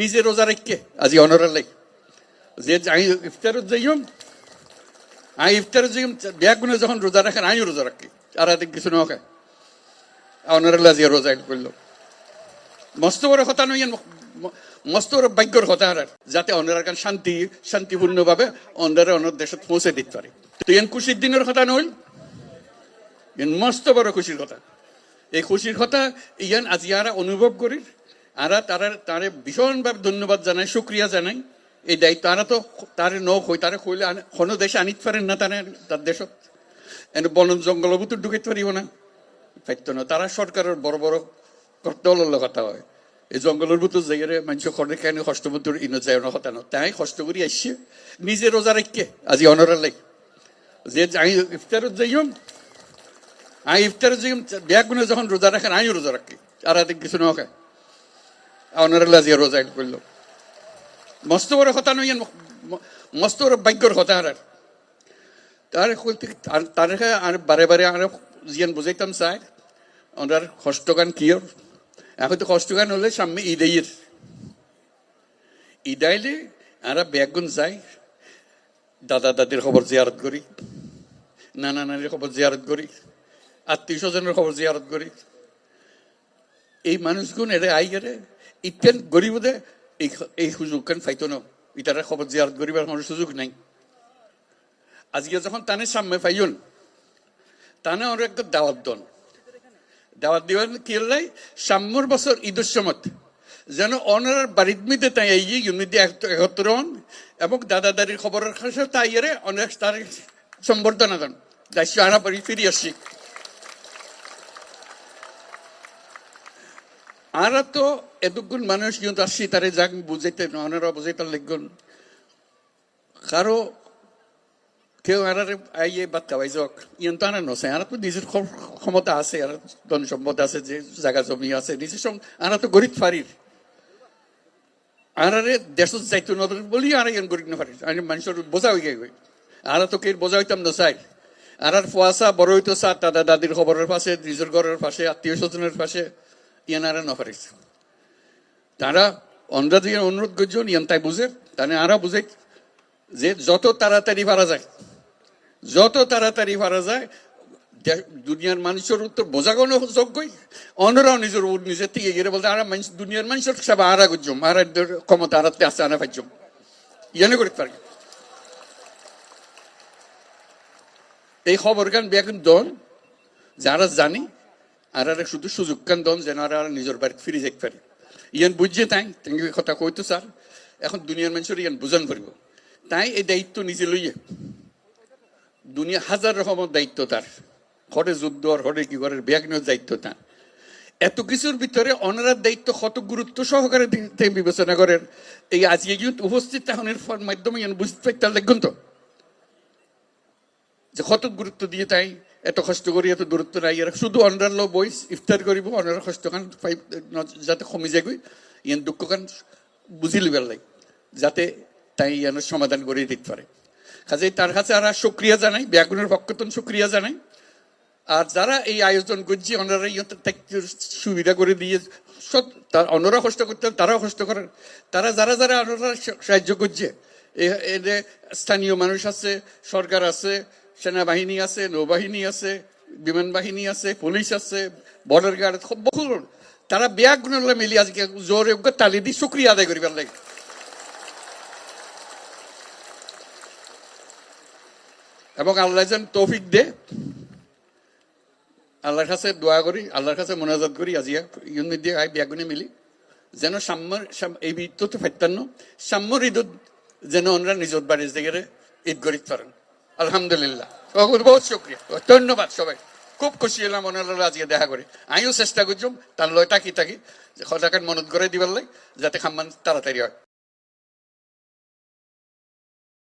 নিজে রোজা রেখে, আজি অনরের লাই। যে আমি ইফতারত যাইম আমি ইফতারত যাইম গুনে যখন রোজা রাখেন, আমিও রোজা রাখি, আর এদিক কিছু না খায় অনরের লাজিয়া রোজা করল। মস্ত বড় কথা নই মস্ত বড় ভাগ্যর কথা আর। যাতে অন্যের কান শান্তি, শান্তিপূর্ণভাবে অন্যরা অন্য দেশত পৌঁছে দিতে পারে। তো এন খুশির দিনের কথা নইল এন মস্ত বড় খুশির কথা। এই খুশির কথা ইয়ান আজ ইয়ারা অনুভব করি আরা তারা, তারে ভীষণভাবে ধন্যবাদ জানাই, শুক্রিয়া জানাই। এই দায়িত্ব আরা তো তারে ন হই, তারে কইলে কোনো দেশে আনিতে পারেন না তারা, তার দেশত। এনে বন জঙ্গল ভিতর ঢুকাইতে পারিব না। পাইতো না। তারা সরকারের বড় বড় দলের কথা হয়। এই জঙ্গলের ভিতর জায়গায় মানুষ খড়ে কেন কষ্ট ইনো যায় না, কথা না। তাই কষ্ট করি আসছে নিজে রোজা রেখে আজি অনরের লাই। যে আমি ইফতারত যাইম আমি ইফতারত যাইম ব্যাগ গুনে যখন রোজা রাখেন আমিও রোজা রাখি। আর কিছু না খায় অনরের লাজিয়া রোজা করল মস্ত বড় কথা নই মস্ত বড় ভাগ্যর কথা আর তার তার আর বারে বারে আর জিয়ান বুঝাইতাম চাই ওনার কষ্টগান কিয়র এখন তো কষ্টগান হলে সামনে ঈদের ঈদাইলে আরা ব্যাগুন যাই দাদা দাদির খবর জিয়ারত করি নানা নানির খবর জিয়ারত করি আত্মীয় স্বজনের খবর জিয়ারত করি এই মানুষগুন এরে আই গেলে ইতেন গরিবদে এই এই কেন ফাইতো না? ইটারা খবর জিয়ারত করিবার কোনো সুযোগ নাই। আজকে যখন তানে সামনে পাইন তানে ওর একটা দাওয়াত দন। দাওয়াত দিবেন কি লাই সাম্যর বছর ঈদের সমত যেন অনার বাড়ির মিতে তাই এই ইউনিটি একত্র হন এবং দাদা দাদির খবরের কাছে তাই এরে অনেক তার সম্বর্ধনা দেন। দায়িত্ব আনা পারি ফিরে আসি আরা তো এতগুণ মানুষ কিন্তু আসছি তারে যাক বুঝাইতে অনারা বুঝাইতে লিখগুন কারও কেউ আর আইয়ে বাদ খাওয়াই যাক। ইয়ন তো আনা নছে আর তো নিজের ক্ষমতা আছে আর ধন সম্পদ আছে, যে জায়গা জমি আছে, নিজের সঙ্গে আরা তো গরিব ফারির আর আরে দেশত যাইতো নদর বলি আর ইয়ন গরিব না ফারির আমি মানুষের বোঝা হয়ে গেই আর তো কে বোঝা হইতাম না চাই। আর আর ফুয়াশা বড় হইতো চা দাদা দাদির খবরের পাশে, নিজের ঘরের পাশে, আত্মীয় স্বজনের পাশে। ইয়ান আর নফারিস। তারা অন্ধ্রা দিয়ে অনুরোধ করছেন ইয়ান তাই বুঝে, তাহলে আরা বুঝে যে যত তাড়াতাড়ি পারা যায়, যত তাড়াতাড়ি পারা যায় দুনিয়ার মানুষের উত্তর বোঝা কোনো যোগ্যই। অন্যরাও নিজের নিজের থেকে গিয়ে বলতে, আর মানুষ দুনিয়ার মানুষের সব আরা করছম আর ক্ষমতা আরাতে আছে আনা পাইছম ইয়ানে করতে পারি। এই খবর গান বেগুন দন যারা জানি আর আর শুধু সুযোগ কান দন যেন আর নিজের বাড়িতে ফিরে যেতে পারি। ইয়ান বুঝছে তাই তেঙ্গি কথা কইতো স্যার, এখন দুনিয়ার মানুষের ইয়ান বুঝান পারিব তাই এই দায়িত্ব নিজে লইয়ে, দুনিয়া হাজার রকমের দায়িত্ব তার। হরে যুদ্ধ আর হরে কি করে ব্যাগনের দায়িত্ব তার। এত কিছুর ভিতরে অনারার দায়িত্ব কত গুরুত্ব সহকারে বিবেচনা করেন। এই আজকে কিন্তু উপস্থিত তাহনের মাধ্যমে বুঝতে পারতাম দেখুন তো। যে কত গুরুত্ব দিয়ে তাই এত কষ্ট করি এত দূরত্ব নাই। এরা শুধু অনার লো বইস ইফতার করিব অনার কষ্ট কান যাতে কমে যাগৈ ইয়ান দুঃখ কান বুঝি লিবার লাই যাতে তাই ইয়ানোর সমাধান করে দিতে পারে কাজে তার কাছে আর সুক্রিয়া জানাই ব্যাগুনের পক্ষতন সুক্রিয়া জানাই। আর যারা এই আয়োজন করছে ওনারা সুবিধা করে দিয়ে। সব তার অন্যরা কষ্ট করতে তারাও কষ্ট করেন তারা যারা যারা ওনারা সাহায্য করছে স্থানীয় মানুষ আছে সরকার আছে সেনাবাহিনী আছে, নৌবাহিনী আছে বিমান বাহিনী আছে, পুলিশ আছে বর্ডার গার্ড বহু তারা ব্যাগ গুণলে মিলি আজকে জোরে তালি দি শুক্রিয়া আদায় করিবার লাগে এবং আল্লাহ যেন তৌফিক দে। আল্লাহর কাছে দোয়া করি আল্লাহর কাছে মোনাজাত করি আজিয়া ইউনিট দিয়ে আই ব্যাগুনে মিলি। যেন সাম্যর এই ঈদ তো ফাইতান্ন সাম্যর ঈদ যেন ওনারা নিজের বাড়ির জায়গায় ঈদ করিতে পারেন আলহামদুলিল্লাহ। বহুত শুক্রিয়া। ধন্যবাদ সবাই। খুব খুশি হলাম ওনারা আজকে দেখা করে। আমিও চেষ্টা করছুম তার লয় তাকি তাকি, যে সদাকার মনত করে দিবার লাগে যাতে খাম্মান তাড়াতাড়ি হয়।